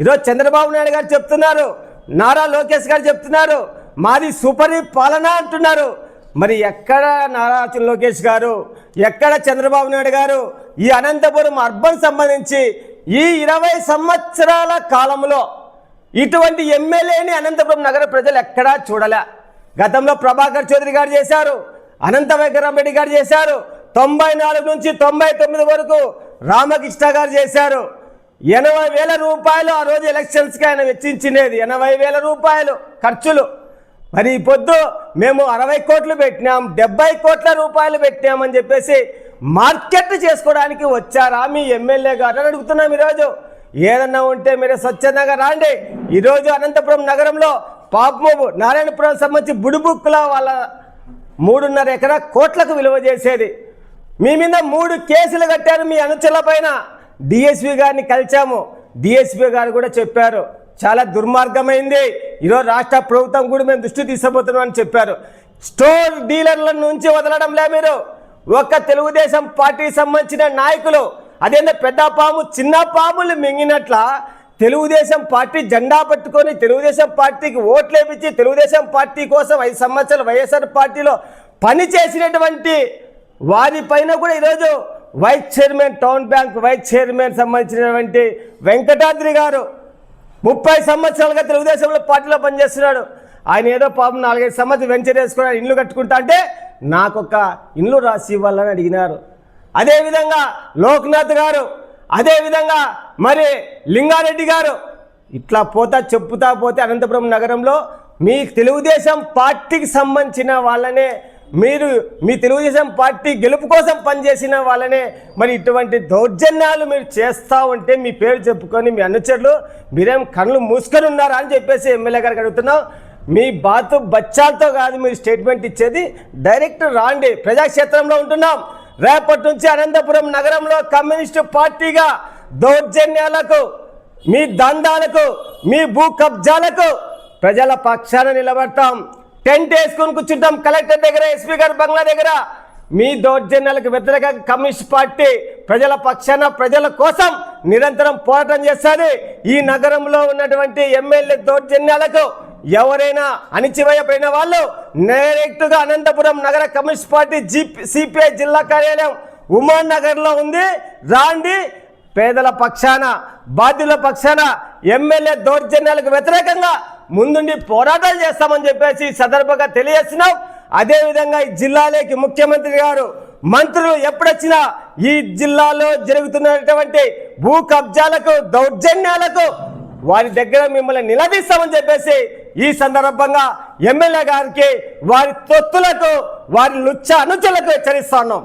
ఈరోజు చంద్రబాబు నాయుడు గారు చెప్తున్నారు నారా లోకేష్ గారు చెప్తున్నారు మాది సూపర్ పాలన అంటున్నారు. మరి ఎక్కడ నారా లోకేష్ గారు ఎక్కడ చంద్రబాబు నాయుడు గారు ఈ అనంతపురం అర్బన్ సంబంధించి ఈ ఇరవై సంవత్సరాల కాలంలో ఇటువంటి ఎమ్మెల్యేని అనంతపురం నగర ప్రజలు ఎక్కడా చూడలే. గతంలో ప్రభాకర్ చౌదరి గారు చేశారు అనంత వెంకరామరెడ్డి గారు చేశారు తొంభై నాలుగు నుంచి తొంభై తొమ్మిది వరకు రామకృష్ణ గారు చేశారు. ఎనభై వేల రూపాయలు ఆ రోజు ఎలక్షన్స్కి ఆయన వెచ్చించినది. ఎనభై వేల రూపాయలు ఖర్చులు. మరి ఈ పొద్దు మేము అరవై కోట్లు పెట్టినాం డెబ్బై కోట్ల రూపాయలు పెట్టినామని చెప్పేసి మార్కెట్ చేసుకోవడానికి వచ్చారా? మీ ఎమ్మెల్యే గారు అని అడుగుతున్నాం ఈరోజు. ఏదన్నా ఉంటే మీరు స్వచ్ఛందంగా రాండి. ఈరోజు అనంతపురం నగరంలో పాపము నారాయణపురం సంబంధించి బుడుబుక్కుల వాళ్ళ మూడున్నర ఎకరా కోట్లకు విలువ చేసేది. మీ మీద మూడు కేసులు కట్టారు మీ అనుచరుల పైన. డిఎస్పి గారిని కలిసాము డిఎస్పి గారు కూడా చెప్పారు చాలా దుర్మార్గమైంది. ఈరోజు రాష్ట్ర ప్రభుత్వం కూడా మేము దృష్టి తీసుకుపోతున్నాం అని చెప్పారు. స్టోర్ డీలర్ల నుంచి వదలడంలే మీరు. ఒక్క తెలుగుదేశం పార్టీకి సంబంధించిన నాయకులు అదేందో పెద్ద పాము చిన్న పాములు మింగినట్ల తెలుగుదేశం పార్టీ జెండా పట్టుకొని తెలుగుదేశం పార్టీకి ఓట్లేపించి తెలుగుదేశం పార్టీ కోసం ఐదు సంవత్సరాలు వైఎస్ఆర్ పార్టీలో పని చేసినటువంటి వారి పైన కూడా ఈరోజు vice chairman town bank vice chairman సంబంధించినటువంటి వెంకటాద్రి గారు ముప్పై సంవత్సరాలుగా తెలుగుదేశంలో పార్టీలో పనిచేస్తున్నాడు. ఆయన ఏదో పాపం నాలుగైదు సంవత్సరాలు వెంచర్ వేసుకున్నాడు ఇల్లు కట్టుకుంటా అంటే నాకొక ఇల్లు రాసి ఇవ్వాలని అడిగినారు. అదేవిధంగా లోక్నాథ్ గారు అదేవిధంగా మరి లింగారెడ్డి గారు ఇట్లా పోతా చెప్పుతా పోతే అనంతపురం నగరంలో మీ తెలుగుదేశం పార్టీకి సంబంధించిన వాళ్ళనే మీరు మీ తెలుగుదేశం పార్టీ గెలుపు కోసం పనిచేసిన వాళ్ళనే మరి ఇటువంటి దౌర్జన్యాలు మీరు చేస్తూ ఉంటే మీ పేరు చెప్పుకొని మీ అనుచరులు మీరేం కళ్ళు మూసుకొని ఉన్నారా అని చెప్పేసి ఎమ్మెల్యే గారికి అడుగుతున్నాం. మీ బాతు బచ్చాలతో కాదు మీరు స్టేట్మెంట్ ఇచ్చేది. డైరెక్ట్ రాండి. ప్రజాక్షేత్రంలో ఉంటున్నాం. రేపటి నుంచి అనంతపురం నగరంలో కమ్యూనిస్టు పార్టీగా దౌర్జన్యాలకు మీ దందాలకు మీ భూ కబ్జాలకు ప్రజల పక్షాన నిలబడతాం. టెంట్ వేసుకొని కూర్చుంటాం. కలెక్టర్ దగ్గర ఎస్పీ గారి బంగ్లా దగ్గర. మీ దౌర్జన్యాలకు వ్యతిరేకంగా కమ్యూనిస్ట్ పార్టీ ప్రజల పక్షాన ప్రజల కోసం నిరంతరం పోరాటం చేస్తుంది. ఈ నగరంలో ఉన్నటువంటి ఎమ్మెల్యే దౌర్జన్యాలకు ఎవరైనా అణిచివేయబడిన వాళ్ళు డైరెక్ట్గా అనంతపురం నగర కమ్యూనిస్ట్ పార్టీ జీ సిపిఐ జిల్లా కార్యాలయం ఉమాన్ నగర్లో ఉంది. రాండి. పేదల పక్షాన బాధ్యుల పక్షాన ఎమ్మెల్యే దౌర్జన్యాలకు వ్యతిరేకంగా ముందుండి పోరాటాలు చేస్తామని చెప్పేసి ఈ సందర్భంగా తెలియజేస్తున్నాం. అదేవిధంగా ఈ జిల్లాలోకి ముఖ్యమంత్రి గారు మంత్రులు ఎప్పుడొచ్చినా ఈ జిల్లాలో జరుగుతున్నటువంటి భూ కబ్జాలకు దౌర్జన్యాలకు వారి దగ్గర మిమ్మల్ని నిలదీస్తామని చెప్పేసి ఈ సందర్భంగా ఎమ్మెల్యే గారికి వారి తొత్తులకు వారి లుచ్చ అనుచరులకు హెచ్చరిస్తున్నాం